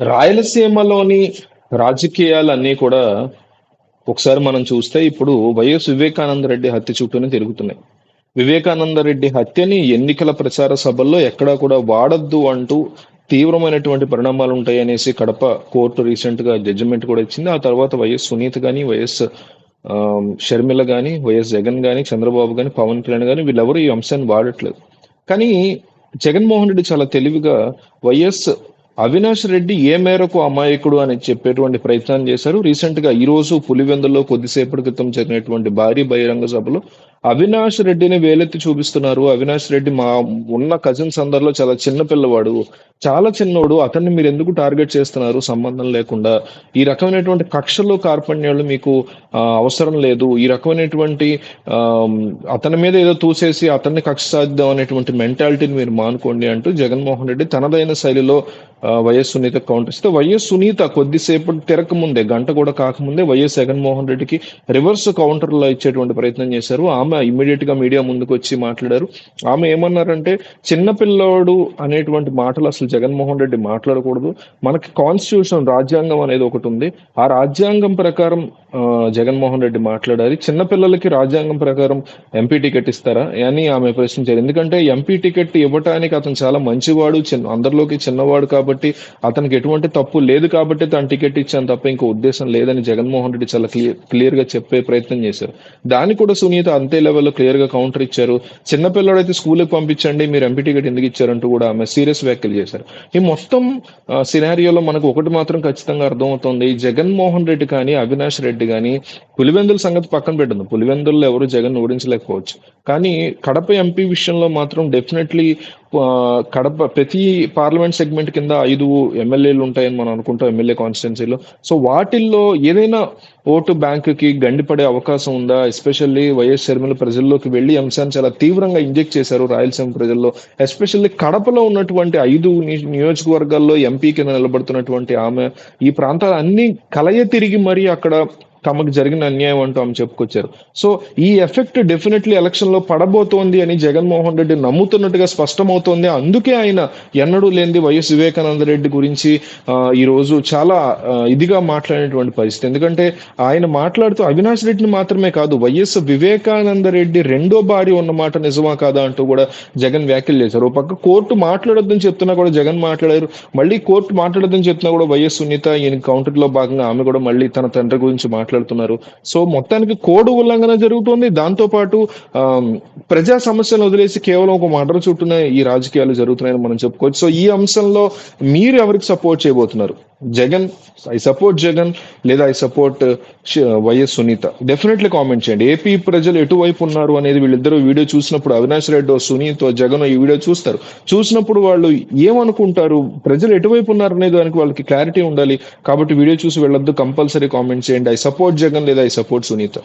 రాయలసీమలోని రాజకీయాలన్నీ కూడా ఒకసారి మనం చూస్తే ఇప్పుడు వైఎస్ వివేకానంద రెడ్డి హత్య చుట్టూనే తిరుగుతున్నాయి. వివేకానంద రెడ్డి హత్యని ఎన్నికల ప్రచార సభల్లో ఎక్కడా కూడా వాడద్దు అంటూ తీవ్రమైనటువంటి పరిణామాలు ఉంటాయి అనేసి కడప కోర్టు రీసెంట్గా జడ్జిమెంట్ కూడా ఇచ్చింది. ఆ తర్వాత వైఎస్ సునీత్ గాని వైఎస్ షర్మిల గాని వైఎస్ జగన్ గాని చంద్రబాబు గాని పవన్ కళ్యాణ్ గాని వీళ్ళెవరూ ఈ అంశాన్ని వాడట్లేదు. కానీ జగన్మోహన్ రెడ్డి చాలా తెలివిగా వైఎస్ అవినాష్ రెడ్డి ఏ మేరకు అమాయకుడు అని చెప్పేటువంటి ప్రయత్నం చేశారు? రీసెంట్గా ఈ రోజు పులివెందులో కొద్దిసేపటి క్రితం జరిగినటువంటి భారీ బహిరంగ సభలో అవినాష్ రెడ్డిని వేలెత్తి చూపిస్తున్నారు. అవినాష్ రెడ్డి మా ఉన్న కజిన్స్ అందరిలో చాలా చిన్న పిల్లవాడు. చాలా చిన్నోడు. అతన్ని మీరు ఎందుకు టార్గెట్ చేస్తున్నారు? సంబంధం లేకుండా. ఈ రకమైనటువంటి కక్షలు కార్పణ్యాలు మీకు అవసరం లేదు. ఈ రకమైనటువంటి అతని మీద ఏదో తూసేసి అతన్ని కక్ష సాధిద్దాం అనేటువంటి మెంటాలిటీని మీరు మానుకోండి అంటూ జగన్మోహన్ రెడ్డి తనదైన శైలిలో వైఎస్ సునీత కౌంటర్ ఇస్తే వైఎస్ సునీత కొద్దిసేపు తిరక ముందే గంట కూడా కాకముందే వైఎస్ జగన్మోహన్ రెడ్డికి రివర్స్ కౌంటర్లో ఇచ్చేటువంటి ప్రయత్నం చేశారు. ఆమె ఇమ్మీడియట్గా మీడియా ముందుకు వచ్చి మాట్లాడారు. ఆమె ఏమన్నారంటే చిన్న పిల్లోడు అనేటువంటి మాటలు అసలు జగన్మోహన్ రెడ్డి మాట్లాడకూడదు. మనకి కాన్స్టిట్యూషన్ రాజ్యాంగం అనేది ఒకటి ఉంది. ఆ రాజ్యాంగం ప్రకారం జగన్మోహన్ రెడ్డి మాట్లాడాలి చిన్న పిల్లలకి రాజ్యాంగం ప్రకారం ఎంపీ టికెట్ ఇస్తారా అని ఆమె ప్రశ్నించారు ఎందుకంటే ఎంపీ టికెట్ ఇవ్వటానికి అతను చాలా మంచివాడు చిన్న అందరిలోకి చిన్నవాడు కాబట్టి అతనికి ఎటువంటి తప్పు లేదు కాబట్టి తను టికెట్ ఇచ్చాను తప్ప ఇంకో ఉద్దేశం లేదని జగన్మోహన్ రెడ్డి చాలా క్లియర్ క్లియర్గా చెప్పే ప్రయత్నం చేశారు. దాన్ని కూడా సునీత అంతే లెవెల్లో క్లియర్గా కౌంటర్ ఇచ్చారు. చిన్న పిల్లడైతే స్కూల్కి పంపించండి మీరు ఎంపీటీ గట్ ఎందుకు ఇచ్చారంటూ కూడా ఆమె సీరియస్ వ్యాఖ్యలు చేశారు. ఈ మొత్తం సినారియోలో మనకు ఒకటి మాత్రం ఖచ్చితంగా అర్థమవుతుంది. జగన్మోహన్ రెడ్డి కానీ అవినాష్ రెడ్డి కానీ పులివెందుల సంగతి పక్కన పెట్టింది పులివెందుల్లో ఎవరు జగన్ ఓడించలేకపోవచ్చు. కానీ కడప ఎంపీ విషయంలో మాత్రం డెఫినెట్లీ కడప ప్రతి పార్లమెంట్ సెగ్మెంట్ కింద ఐదు ఎమ్మెల్యేలు ఉంటాయని మనం అనుకుంటాం ఎమ్మెల్యే కాన్స్టిట్యున్సీలో. సో వాటిల్లో ఏదైనా ఓటు బ్యాంకుకి గండిపడే అవకాశం ఉందా? ఎస్పెషల్లీ వైఎస్ షర్మిల ప్రజల్లోకి వెళ్ళి అంశాన్ని చాలా తీవ్రంగా ఇంజెక్ట్ చేశారు రాయలసీమ ప్రజల్లో. ఎస్పెషల్లీ కడపలో ఉన్నటువంటి ఐదు నియోజకవర్గాల్లో ఎంపీ కింద నిలబడుతున్నటువంటి ఆమె ఈ ప్రాంతాలు అన్ని కలయ తిరిగి మరి అక్కడ తమకు జరిగిన అన్యాయం అంటూ ఆమె చెప్పుకొచ్చారు. సో ఈ ఎఫెక్ట్ డెఫినెట్లీ ఎలక్షన్లో పడబోతోంది అని జగన్మోహన్ రెడ్డి నమ్ముతున్నట్టుగా స్పష్టమవుతోంది. అందుకే ఆయన ఎన్నడూ లేనిది వైఎస్ వివేకానంద రెడ్డి గురించి ఈరోజు ఈ రోజు చాలా ఇదిగా మాట్లాడినటువంటి పరిస్థితి. ఎందుకంటే ఆయన మాట్లాడుతూ అవినాష్ రెడ్డిని మాత్రమే కాదు వైఎస్ వివేకానంద రెడ్డి రెండో బారి ఉన్న మాట నిజమా కాదా అంటూ కూడా జగన్ వ్యాఖ్యలు చేశారు. ఒక పక్క కోర్టు మాట్లాడొద్దని చెప్తున్నా కూడా జగన్ మాట్లాడారు. మళ్ళీ కోర్టు మాట్లాడొద్దని చెప్తున్నా కూడా వైఎస్ సునీత ఈయన కౌంటర్లో భాగంగా ఆమె కూడా మళ్ళీ తన తండ్రి గురించి మాట్లాడుతున్నారు. సో మొత్తానికి కోడ్ ఉల్లంఘన జరుగుతుంది. దాంతో పాటు ఆ, ప్రజా సమస్యలను వదిలేసి కేవలం ఒక మర్డర్ చుట్టూనే ఈ రాజకీయాలు జరుగుతున్నాయని మనం చెప్పుకోవచ్చు. సో ఈ అంశంలో మీరు ఎవరికి సపోర్ట్ చేయబోతున్నారు? జగన్ ఐ సపోర్ట్ జగన్ లేదా I support uh, uh, YS Sunitha. Definitely comment చేయండి. ఏపీ ప్రజలు ఎటువైపు ఉన్నారు అనేది వీళ్ళిద్దరూ వీడియో చూసినప్పుడు అవినాష్ రెడ్డి సునీత జగన్ ఈ వీడియో చూస్తారు. చూసినప్పుడు వాళ్ళు ఏమనుకుంటారు? ప్రజలు ఎటువైపు ఉన్నారు అనే దానికి వాళ్ళకి క్లారిటీ ఉండాలి. కాబట్టి వీడియో చూసి వెళ్ళొద్దు కంపల్సరీ కామెంట్ చేయండి. ఐ సపోర్ట్ జగన్ లేదా ఐ సపోర్ట్ సునీత.